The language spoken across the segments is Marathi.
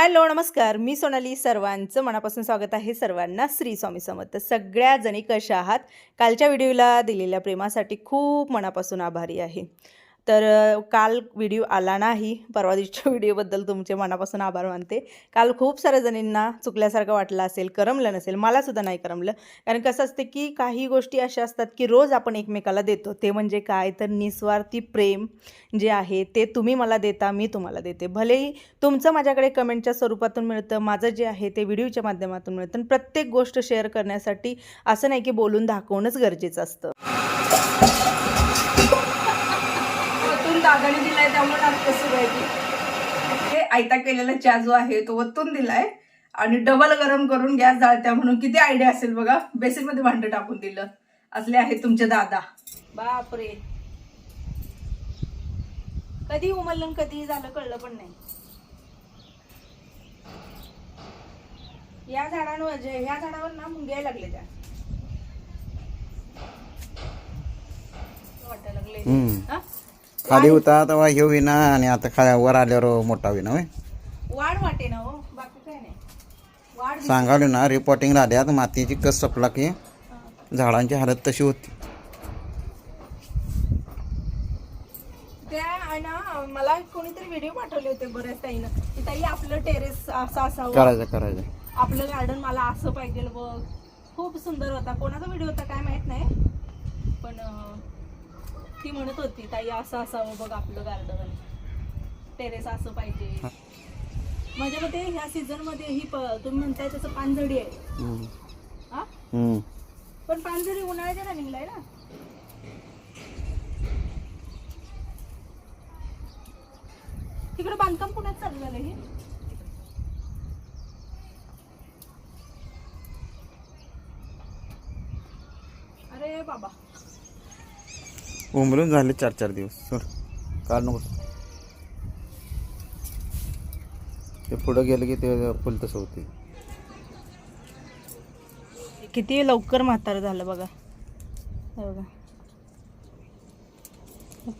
हॅलो नमस्कार. मी सोनाली. सर्वांचं मनापासून स्वागत आहे सर्वांना श्री स्वामी समर्थ. सगळ्या जणी कशा आहात? कालच्या व्हिडिओला दिलेल्या प्रेमासाठी खूप मनापासून आभारी आहे. तर काल व्हिडिओ आला नाही. परवा दिवशीच्या व्हिडिओबद्दल तुमचे मनापासून आभार मानते. काल खूप साऱ्या जणींना चुकल्यासारखं वाटलं असेल करमलं नसेल. मलासुद्धा नाही करमलं. कारण कसं असते की काही गोष्टी अशा असतात की रोज आपण एकमेकाला देतो. ते म्हणजे काय? तर निस्वार्थी प्रेम जे आहे ते तुम्ही मला देता मी तुम्हाला देते. भलेही तुमचं माझ्याकडे कमेंटच्या स्वरूपातून मिळतं माझं जे आहे ते व्हिडिओच्या माध्यमातून मिळतं. आणि प्रत्येक गोष्ट शेअर करण्यासाठी असं नाही की बोलून दाखवणंच गरजेचं असतं. दादाने दिलाय त्यामुळे नाटक सुरू आहे ती. हे आयता केलेला चहा जो आहे तो वतून दिलाय. आणि डबल गरम करून गॅस जाळत्या म्हणून किती आयडिया असेल बघा. बेसिनमध्ये भांड टाकून दिलं. असले आहेत तुमचे दादा. बापरे. कधी उमललं आणि कधी झालं कळलं पण नाही. या झाडांवर जे ह्या झाडावर ना मुंग्या लागले त्या. वाटायला लागले. हा? खाली होता तेव्हा हे होईना आणि आता खा वर आल्यावर मोठा होईना होय. वाढ वाटे ना हो बाकी काय नाही. वाढ ना रिपोर्टिंग राहिल्यात मातीची कस सपला की. झाडांची हालत तशी होती. त्या आहे ना मला कोणीतरी व्हिडिओ पाठवले होते बऱ्याच ताईनं की ताई आपलं टेरेस असं असावं. करायचं करायचं. आपलं गार्डन मला असं पाहिजे बघ. खूप सुंदर होता. कोणाचा व्हिडिओ होता काय माहीत नाही. पण अं, ती म्हणत होती ताई असं असावं बघ आपलं गार्डन टेरेस असं पाहिजे. माझ्या मते ह्या सीझनमध्ये ही प- तुम्ही म्हणताय तसं पानझडी आहे. हा. पण पानझडी उन्हाळ्याच्या रनिंगला आहे ना? तिकडे बांधकाम पुण्यात चालू झालं हे? अरे बाबा. उमरून झाले चार चार दिवस. सर काढ नको. ते पुढं गेलं की ते फुल तसं होते. किती लवकर म्हातारं झालं बघा. बघा.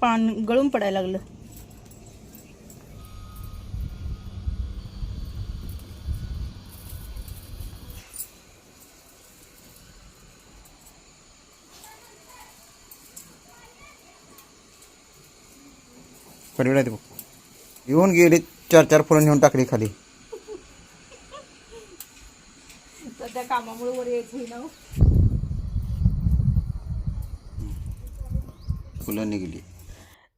पान गळून पडायला लागलं. कडीला ते बघ येऊन गेली चार चार फुलं नेऊन टाकली खाली. सध्या कामामुळे वर यायचं होईना हो. फुलं निघली.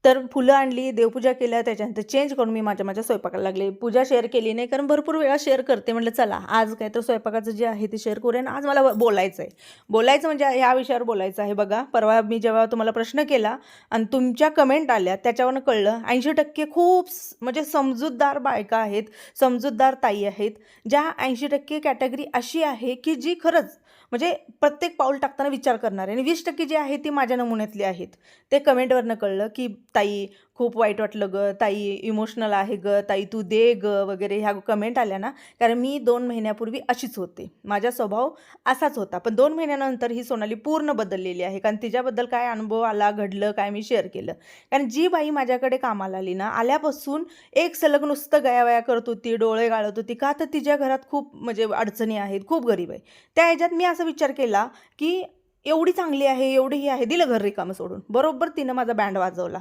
तर फुलं आणली देवपूजा केल्या त्याच्यानंतर चेंज करून मी माझ्या माझ्या स्वयंपाकाला लागले. पूजा शेअर केली नाही कारण भरपूर वेळा शेअर करते. म्हटलं चला आज काय तर स्वयंपाकाचं जे आहे ते शेअर करूया आज मला बोलायचं आहे बोलायचं म्हणजे ह्या विषयावर बोलायचं आहे बघा. परवा मी जेव्हा तुम्हाला प्रश्न केला आणि तुमच्या कमेंट आल्या त्याच्यावरनं कळलं ऐंशी टक्के खूप म्हणजे समजूतदार बायका आहेत समजूतदार ताई आहेत ज्या ऐंशी टक्के कॅटेगरी अशी आहे की जी खरंच म्हणजे प्रत्येक पाऊल टाकताना विचार करणार. आहे आणि वीस टक्के जे आहे ती माझ्या नमुन्यातली आहेत. ते कमेंटवरनं कळलं की ताई खूप वाईट वाटलं ग ताई इमोशनल आहे ग ताई तू दे ग वगैरे ह्या कमेंट आल्या ना कारण मी दोन महिन्यापूर्वी अशीच होते. माझा स्वभाव असाच होता. पण दोन महिन्यानंतर ही सोनाली पूर्ण बदललेली आहे. कारण तिच्याबद्दल काय अनुभव आला घडलं काय मी शेअर केलं. कारण जी बाई माझ्याकडे कामाला आली ना आल्यापासून एक सलग नुसतं गयावया करत होती डोळे गाळत होती. का तर तिच्या घरात खूप म्हणजे अडचणी आहेत खूप गरीब आहे. त्या ह्याच्यात मी असा विचार केला की एवढी चांगली आहे एवढी ही आहे दिलं घर रिकामं सोडून. बरोबर तिनं माझा बँड वाजवला.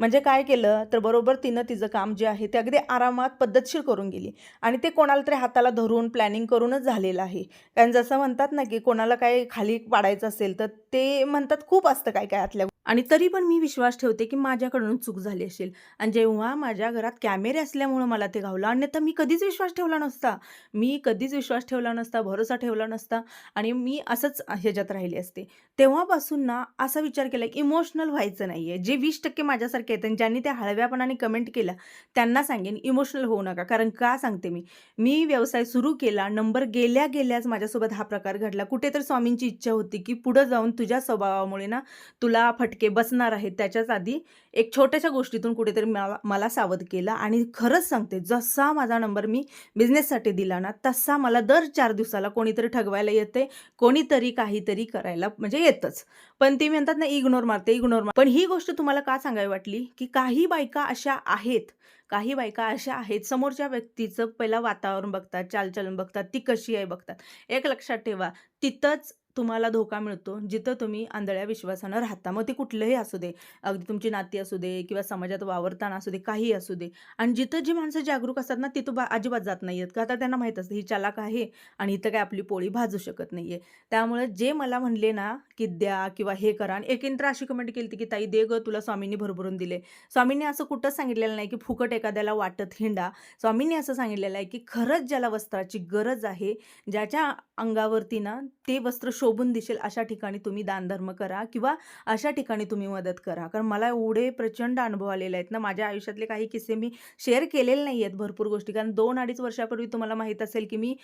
म्हणजे काय केलं? तर बरोबर तिनं तिचं काम जे आहे ते अगदी आरामात पद्धतशीर करून गेली. आणि ते कोणाला तरी हाताला धरून प्लॅनिंग करूनच झालेलं आहे. कारण जसं म्हणतात ना की कोणाला काय खाली पाडायचं असेल तर ते म्हणतात खूप असतं काय काय आतल्या आणि तरी पण मी विश्वास ठेवते की माझ्याकडून चूक झाली असेल. आणि जेव्हा माझ्या घरात कॅमेरे असल्यामुळं मला ते घावलं. अन्यथा मी कधीच विश्वास ठेवला नसता. मी कधीच विश्वास ठेवला नसता भरोसा ठेवला नसता. आणि मी असंच ह्याच्यात राहिली असते. तेव्हापासून ना असा विचार केला की इमोशनल व्हायचं नाही आहे जे वीस टक्के माझ्यासारखे केतन ज्यांनी त्या हळव्यापणाने कमेंट केला त्यांना सांगेन इमोशनल होऊ नका. कारण का सांगते मी? मी व्यवसाय सुरू केला नंबर गेल्या गेल्याच माझ्यासोबत हा प्रकार घडला. कुठे तर स्वामींची इच्छा होती की पुढं जाऊन तुझ्या स्वभावामुळे ना तुला फटके बसणार आहेत. त्याच्याच आधी एक छोट्याशा गोष्टीतून कुठेतरी मला मला सावध केलं आणि खरंच सांगते जसा माझा नंबर मी बिझनेससाठी दिला ना तसा मला दर चार दिवसाला कोणीतरी ठगवायला येते कोणीतरी काहीतरी करायला म्हणजे येतच. पण ती म्हणतात ना इग्नोर मारते इग्नोर मार. पण ही गोष्ट तुम्हाला का सांगावी वाटली? की काही बायका अशा आहेत काही बायका अशा आहेत समोरच्या व्यक्तीचं पहिला वातावरण बघतात चालचलन बघतात ती कशी आहे बघतात. एक लक्षात ठेवा तिथंच तुम्हाला धोका मिळतो जिथं तुम्ही आंधळ्या विश्वासानं राहता. मग ते कुठलंही असू दे अगदी तुमची नाती असू दे किंवा समाजात वावरताना असू दे काही असू दे. आणि जिथं जी माणसं जागरूक असतात ना तिथं बा अजिबात जात नाही आहेत का तर त्यांना माहीत असतं ही चालाक आहे आणि इथं काय आपली पोळी भाजू शकत नाही आहे त्यामुळे जे मला म्हणले ना की द्या किंवा हे करा. आणि एकेंद्र अशी कमेंट केली होती की ताई दे ग तुला स्वामींनी भरभरून दिले. स्वामींनी असं कुठंच सांगितलेलं नाही की फुकट एखाद्याला वाटत हिंडा. स्वामींनी असं सांगितलेलं आहे की खरंच ज्याला वस्त्राची गरज आहे ज्याच्या अंगावरती ना ते वस्त्र शोभून दिसेल अशा ठिकाणी तुम्ही दानधर्म करा किंवा अशा ठिकाणी तुम्ही मदत करा. कारण मला एवढे प्रचंड अनुभव आलेले आहेत ना माझ्या आयुष्यातले काही किस्से मी शेअर केलेले नाही आहेत भरपूर गोष्टी. कारण दोन अडीच वर्षापूर्वी तुम्हाला माहीत असेल की मी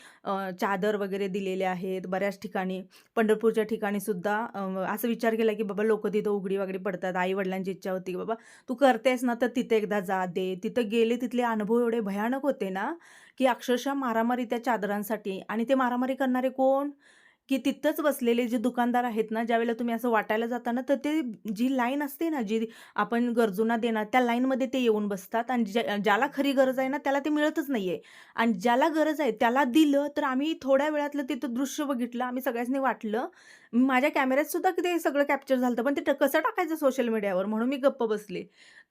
चादर वगैरे दिलेले आहेत बऱ्याच ठिकाणी. पंढरपूरच्या ठिकाणी सुद्धा असं विचार केला की बाबा लोक तिथं उघडी वगैरे पडतात आई वडिलांची इच्छा होती की बाबा तू करतेस ना तर तिथे एकदा जा दे. तिथं गेले तिथले अनुभव एवढे भयानक होते ना की अक्षरशः मारामारी त्या चादरांसाठी. आणि ते मारामारी करणारे कोण? की तिथंच बसलेले जे दुकानदार आहेत ना ज्यावेळेला तुम्ही असं वाटायला जाता ना तर ते जी लाईन असते ना जी आपण गरजूंना देणार त्या लाईनमध्ये ते येऊन बसतात आणि ज्या ज्याला खरी गरज आहे ना त्याला ते मिळतच नाही आहे आणि ज्याला गरज आहे त्याला दिलं तर आम्ही थोड्या वेळातलं तिथं दृश्य बघितलं आम्ही सगळ्यांनी वाटलं माझ्या कॅमेऱ्यात सुद्धा ते सगळं कॅप्चर झालं होतं पण ते ट- कसं टाकायचं सोशल मीडियावर म्हणून मी गप्प बसले.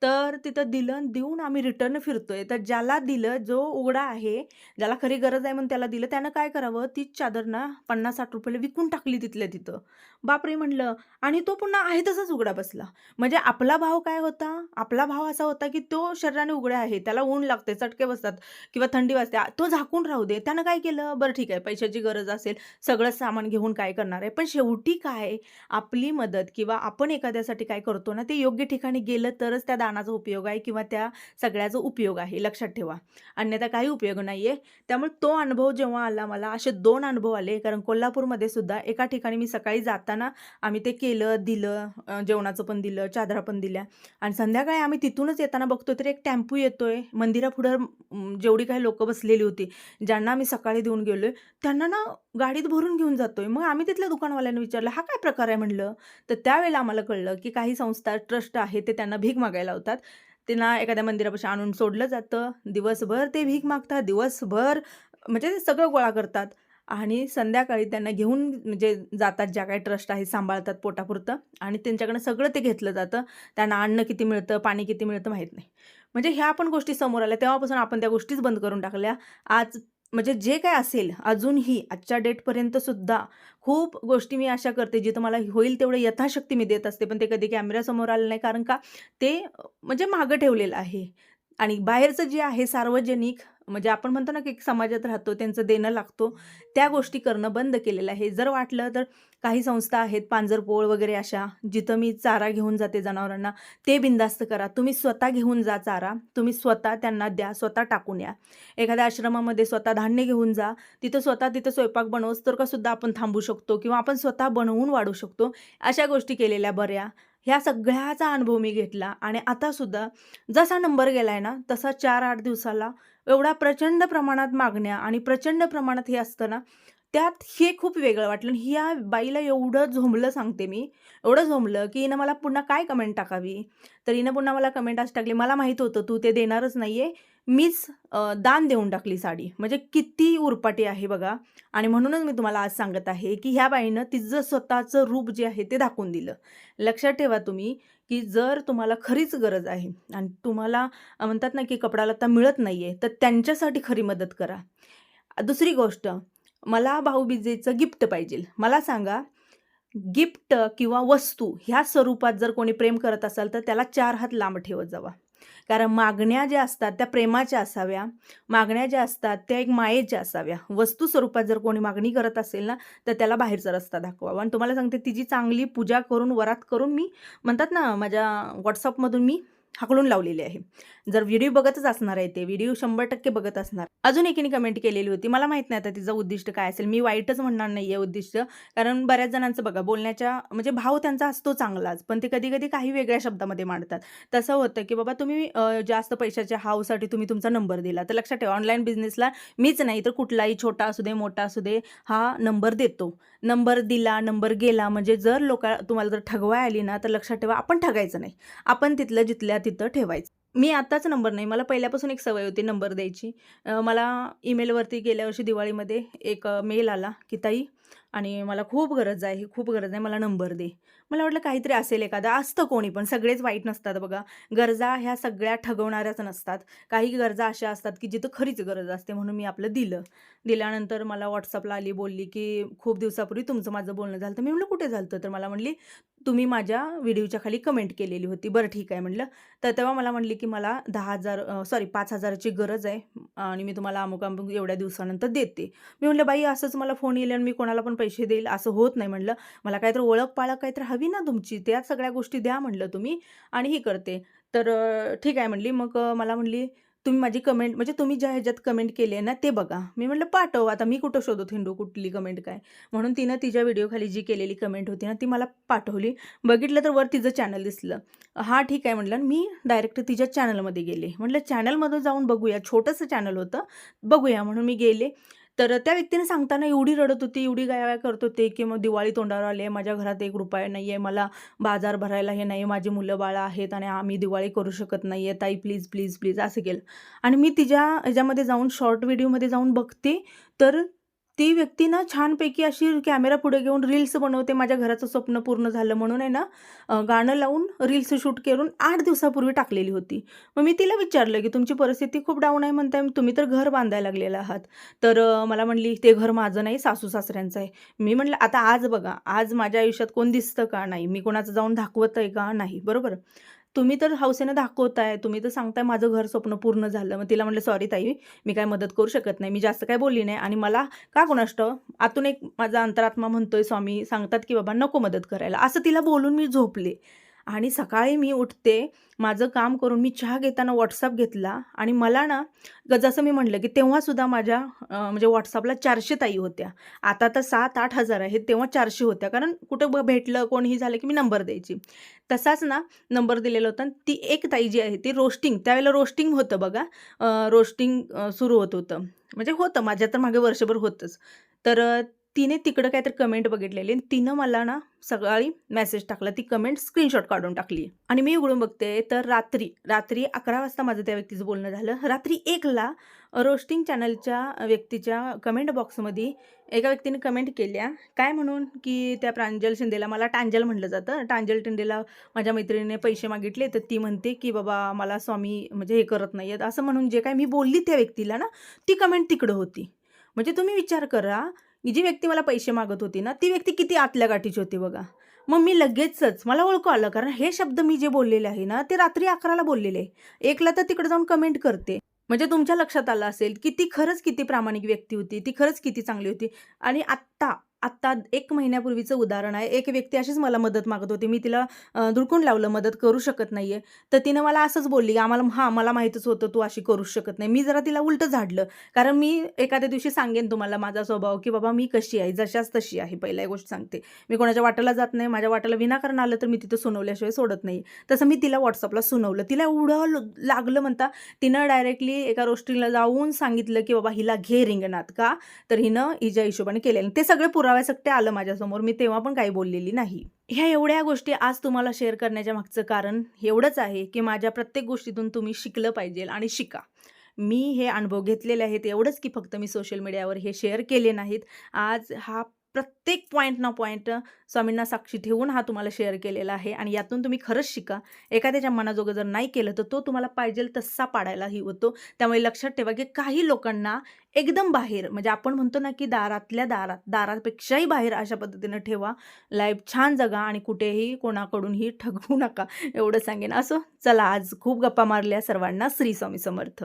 तर तिथं दिलं देऊन आम्ही रिटर्न फिरतोय. तर ज्याला दिलं जो उघडा आहे ज्याला खरी गरज आहे म्हणून त्याला दिलं त्यानं काय करावं? तीच चादर ना पन्नास साठ रुपयाला विकून टाकली तिथल्या तिथं. बापरे! म्हणलं. आणि तो पुन्हा आहे तसाच उघडा बसला. म्हणजे आपला भाव काय होता? आपला भाव असा होता की तो शरीराने उघडा आहे. त्याला ऊन लागते चटके बसतात किंवा थंडी वाजते. तो झाकून राहू दे. त्यानं काय केलं? बरं ठीक आहे. पैशाची गरज असेल. सगळं सामान घेऊन काय करणार आहे? पण शेवटी काय आपली मदत किंवा आपण एखाद्यासाठी काय करतो ना ते योग्य ठिकाणी गेलं तरच त्या दानाचा उपयोग आहे किंवा त्या सगळ्याचा उपयोग आहे लक्षात ठेवा. अन्यथा काही उपयोग नाही आहे त्यामुळे तो अनुभव जेव्हा आला मला असे दोन अनुभव आले. कारण कोल्हापूरमध्ये सुद्धा एका ठिकाणी मी सकाळी जाताना आम्ही ते केलं दिलं जेवणाचं पण दिलं चादरा पण दिल्या. आणि संध्याकाळी आम्ही तिथूनच येताना बघतो तर एक टेम्पो येतोय. मंदिरापुढं जेवढी काही लोक बसलेली होती ज्यांना आम्ही सकाळी देऊन गेलोय त्यांना ना गाडीत भरून घेऊन जातोय. मग आम्ही तिथल्या दुकानवाल्यांना विचारलं हा काय प्रकार आहे? म्हणलं. तर त्यावेळेला आम्हाला कळलं की काही संस्था ट्रस्ट आहे ते त्यांना भीक मागायला होतात त्यांना एखाद्या मंदिरापाशी आणून सोडलं जातं. दिवसभर ते भीक मागतात दिवसभर म्हणजे ते सगळं गोळा करतात. आणि संध्याकाळी त्यांना घेऊन म्हणजे जातात ज्या काही ट्रस्ट आहे सांभाळतात पोटापुरतं आणि त्यांच्याकडनं सगळं ते घेतलं जातं. त्यांना अन्न किती मिळतं पाणी किती मिळतं माहीत नाही. म्हणजे ह्या पण गोष्टी समोर आल्या. तेव्हापासून आपण त्या गोष्टीच बंद करून टाकल्या. आज म्हणजे जे काय असेल अजूनही आजच्या डेटपर्यंत सुद्धा खूप गोष्टी मी अशा करते जिथं मला होईल तेवढं यथाशक्ती मी देत असते. पण ते कधी कॅमेऱ्यासमोर आलं नाही कारण का ते म्हणजे मागं ठेवलेलं आहे. आणि बाहेरचं जे आहे सार्वजनिक म्हणजे आपण म्हणतो ना की एक समाजात राहतो त्यांचं देणं लागतो. त्या गोष्टी करणं बंद केलेलं आहे. जर वाटलं तर काही संस्था आहेत पांजरपोळ वगैरे अशा जिथं मी चारा घेऊन जाते जनावरांना ते बिंदास्त करा. तुम्ही स्वतः घेऊन जा चारा. तुम्ही स्वतः त्यांना द्या स्वतः टाकून या. एखाद्या आश्रमामध्ये स्वतः धान्य घेऊन जा. तिथं स्वतः तिथं स्वयंपाक बनवस तर का सुद्धा आपण थांबू शकतो किंवा आपण स्वतः बनवून वाढू शकतो. अशा गोष्टी केलेल्या बऱ्या. ह्या सगळ्याचा अनुभव मी घेतला आणि आता सुद्धा जसा नंबर गेला आहे ना तसा चार आठ दिवसाला एवढा प्रचंड प्रमाणात मागण्या आणि प्रचंड प्रमाणात हे असतं ना त्यात हे खूप वेगळं वाटलं. आणि ह्या बाईला एवढं झोंबलं सांगते मी एवढं झोंबलं की हिनं मला पुन्हा काय कमेंट टाकावी? तर हिनं पुन्हा मला कमेंट असं टाकली मला माहीत होतं तू ते देणारच नाही आहे मीच दान देऊन टाकली साडी. म्हणजे किती उरपाटी आहे बघा. आणि म्हणूनच मी तुम्हाला आज सांगत आहे की ह्या बाईनं तिचं स्वतःचं रूप जे आहे ते दाखवून दिलं. लक्षात ठेवा तुम्ही की जर तुम्हाला खरीच गरज आहे आणि तुम्हाला म्हणतात ना की कपडा लत्ता मिळत नाही आहे तर त्यांच्यासाठी खरी मदत करा. दुसरी गोष्ट मला भाऊबीजेचं गिफ्ट पाहिजे. मला सांगा गिफ्ट किंवा वस्तू ह्या स्वरूपात जर कोणी प्रेम करत असाल तर त्याला चार हात लांब ठेवत जावा. कारण मागण्या ज्या असतात त्या प्रेमाच्या असाव्या मागण्या ज्या असतात त्या एक मायेच्या असाव्या. वस्तू स्वरूपात जर कोणी मागणी करत असेल ना तर त्याला बाहेरचा रस्ता दाखवावा. आणि तुम्हाला सांगते तिची चांगली पूजा करून वरात करून मी म्हणतात ना माझ्या व्हॉट्सअपमधून मी हाकलून लावलेली आहे. जर व्हिडिओ बघतच असणार आहे ते व्हिडिओ शंभर टक्के बघत असणार. अजून एकीने कमेंट केलेली होती मला माहीत नाही आता तिचं उद्दिष्ट काय असेल. मी वाईटच म्हणणार नाही आहे उद्दिष्ट. कारण बऱ्याच जणांचं बघा बोलण्याच्या म्हणजे भाव त्यांचा असतो चांगलाच पण ते कधी कधी काही वेगळ्या शब्दामध्ये मांडतात. तसं होतं की बाबा तुम्ही जास्त पैशाच्या हावसाठी तुम्ही तुमचा नंबर दिला. तर लक्षात ठेवा ऑनलाईन बिझनेसला मीच नाही तर कुठलाही छोटा असू दे मोठा असू दे हा नंबर देतो. नंबर दिला नंबर गेला म्हणजे जर लोक तुम्हाला जर ठगवाय आली ना तर लक्षात ठेवा आपण ठगायचं नाही. आपण तिथलं जिथल्या तिथं ठेवायचं. मी आत्ताच नंबर नाही मला पहिल्यापासून एक सवय होती नंबर द्यायची. मला ईमेलवरती गेल्या वर्षी दिवाळीमध्ये एक मेल आला की ताई आणि मला खूप गरज आहे खूप गरज आहे मला नंबर दे. मला वाटलं काहीतरी असेल एखादा असतं कोणी पण सगळेच वाईट नसतात बघा. गरजा ह्या सगळ्या ठगवणाऱ्याच नसतात. काही गरजा अशा असतात की जिथं खरीच गरज असते म्हणून मी आपलं दिलं. दिल्यानंतर मला व्हॉट्सअपला आली बोलली की खूप दिवसापूर्वी तुमचं माझं बोलणं झालं तर मी म्हणलं कुठे झालं होतं? तर मला म्हणली तुम्ही माझ्या व्हिडिओच्या खाली कमेंट केलेली होती. बरं ठीक आहे म्हणलं. तर तेव्हा मला म्हणली की मला दहा हजार सॉरी पाच हजाराची गरज आहे आणि मी तुम्हाला अमुक अमुक एवढ्या दिवसानंतर देते. मी म्हटलं बाई असंच मला फोन येईल आणि मी कोणाला पण पैसे देईल असं होत नाही म्हणलं. मला काहीतरी ओळख पाळख काहीतरी हवी ना तुमची त्या सगळ्या गोष्टी द्या म्हणलं तुम्ही आणि ही करते. तर ठीक आहे म्हणली. मग मला म्हणली तुम्ही माझी कमेंट म्हणजे तुम्ही ज्या ह्याच्यात कमेंट केली आहे ना ते बघा. मी म्हटलं पाठव आता मी कुठं शोधत हिंडू कुठली कमेंट काय? म्हणून तिनं तिच्या व्हिडिओखाली जी केलेली कमेंट होती ना ती मला पाठवली. बघितलं तर वर तिचं चॅनल दिसलं. हां ठीक आहे म्हटलं मी डायरेक्ट तिच्या चॅनलमध्ये गेले. म्हटलं चॅनलमध्ये जाऊन बघूया छोटंसं चॅनल होतं बघूया. म्हणून मी गेले. तर त्या व्यक्तीने सांगताना एवढी रडत होती एवढी गाया करत होते की मग दिवाळी तोंडावर आली आहे माझ्या घरात एक रुपया नाही आहे मला बाजार भरायला हे नाही माझी मुलं बाळं आहेत आणि आम्ही दिवाळी करू शकत नाही आहे ताई प्लीज प्लीज प्लीज असं केलं. आणि मी तिच्या ह्याच्यामध्ये जाऊन शॉर्ट व्हिडिओमध्ये जाऊन बघते तर ती व्यक्ती ना छानपैकी अशी कॅमेरा पुढे घेऊन रील्स बनवते माझ्या घराचं स्वप्न पूर्ण झालं म्हणून आहे ना गाणं लावून रील्स शूट करून आठ दिवसापूर्वी टाकलेली होती. मग मी तिला विचारलं की तुमची परिस्थिती खूप डाऊन आहे म्हणताय तुम्ही तर घर बांधायला लागलेलं आहात. तर मला म्हणली ते घर माझं नाही सासू सासऱ्यांचं आहे. मी म्हटलं आता आज बघा आज माझ्या आयुष्यात कोण दिसतं का नाही? मी कोणाचं जाऊन दाखवत आहे का नाही? बरोबर? तुम्ही तर हौसेनं दाखवताय तुम्ही तर सांगताय माझं घर स्वप्न पूर्ण झालं. मग तिला म्हटलं सॉरी ताई मी काय मदत करू शकत नाही. मी जास्त काय बोलली नाही. आणि मला का कोणाष्ट आतून एक माझा अंतरात्मा म्हणतोय स्वामी सांगतात की बाबा नको मदत करायला. असं तिला बोलून मी झोपले. आणि सकाळी मी उठते माझं काम करून मी चहा घेताना व्हॉट्सअप घेतला आणि मला ना जसं मी म्हटलं की तेव्हासुद्धा माझ्या म्हणजे व्हॉट्सअपला चारशे ताई होत्या. आता तर सात आठ हजार आहेत तेव्हा चारशे होत्या. कारण कुठं ब- भेटलं कोणीही झालं की मी नंबर द्यायची. तसाच ना नंबर दिलेला होता आणि ती एक ताई जी आहे ती रोस्टिंग त्यावेळेला रोस्टिंग होतं बघा. रोस्टिंग सुरू होत होतं. म्हणजे होतं माझ्या तर मागे वर्षभर होतंच. तर तिने तिकडं काहीतरी कमेंट बघितलेली तिनं मला ना सकाळी मेसेज टाकला. ती कमेंट स्क्रीनशॉट काढून टाकली. आणि मी उघडून बघते तर रात्री रात्री अकरा वाजता माझं त्या व्यक्तीचं बोलणं झालं. रात्री एकला रोस्टिंग चॅनलच्या व्यक्तीच्या कमेंट बॉक्समध्ये एका व्यक्तीने कमेंट केल्या. काय म्हणून? की त्या प्रांजल शिंदेला मला टांजल म्हटलं जातं. टांजल टिंडेला माझ्या मैत्रिणीने पैसे मागितले तर ती म्हणते की बाबा मला स्वामी म्हणजे हे करत नाही आहेत असं म्हणून जे काय मी बोलली त्या व्यक्तीला ना ती कमेंट तिकडं होती. म्हणजे तुम्ही विचार करा जी व्यक्ती मला पैसे मागत होती ना ती व्यक्ती किती आतल्या गाठीची होती बघा. मग मी लगेचच मला ओळखू आलं कारण हे शब्द मी जे बोललेले आहे ना ते रात्री अकराला बोललेले. एकला तर तिकडे जाऊन कमेंट करते. म्हणजे तुमच्या लक्षात आलं असेल की ती खरंच किती प्रामाणिक व्यक्ती होती ती खरंच किती चांगली होती. आणि आत्ता आत्ता एक महिन्यापूर्वीचं उदाहरण आहे. एक व्यक्ती अशीच मला मदत मागत होती. मी तिला दुडकून धुडकून लावलं मदत करू शकत नाही आहे तर तिनं मला असंच बोलली की आम्हाला हां मला माहीतच होतं तू अशी करू शकत नाही. मी जरा तिला उलटं झाडलं. कारण मी एखाद्या दिवशी सांगेन तुम्हाला माझा स्वभाव की बाबा मी कशी आहे? जशाच तशी आहे. पहिल्या गोष्ट सांगते. मी कोणाच्या वाट्याला जात नाही. माझ्या वाट्याला विनाकारण आलं तर मी तिथं सुनवल्याशिवाय सोडत नाही. तसं मी तिला व्हॉट्सअपला सुनवलं. तिला एवढं लागलं म्हणता तिनं डायरेक्टली एका रोष्टीला जाऊन सांगितलं की बाबा हिला घे रिंगणात का? तर हिनं हिच्या हिशोबाने केलेलं. ते सगळे पुराव्यासकटे आलं माझ्यासमोर. मी तेव्हा पण काही बोललेली नाही. ह्या एवढ्या गोष्टी आज तुम्हाला शेअर करण्याच्या मागचं कारण एवढंच आहे की माझ्या प्रत्येक गोष्टीतून तुम्ही शिकलं पाहिजे आणि शिका. मी हे अनुभव घेतलेले आहेत एवढंच की फक्त मी सोशल मीडियावर हे शेअर केले नाहीत. आज हा प्रत्येक पॉईंट ना पॉईंट स्वामींना साक्षी ठेवून हा तुम्हाला शेअर केलेला आहे आणि यातून तुम्ही खरंच शिका. एखाद्याच्या मनाजोगं जर नाही केलं तर तो तुम्हाला पाहिजे तसा पाडायलाही होतो. त्यामुळे लक्षात ठेवा की काही लोकांना एकदम बाहेर म्हणजे आपण म्हणतो ना की दारातल्या दारात दारापेक्षाही बाहेर अशा पद्धतीनं ठेवा. लाईफ छान जगा आणि कुठेही कोणाकडूनही ठगवू नका एवढं सांगेन. असं चला आज खूप गप्पा मारल्या सर्वांना. श्री स्वामी समर्थ.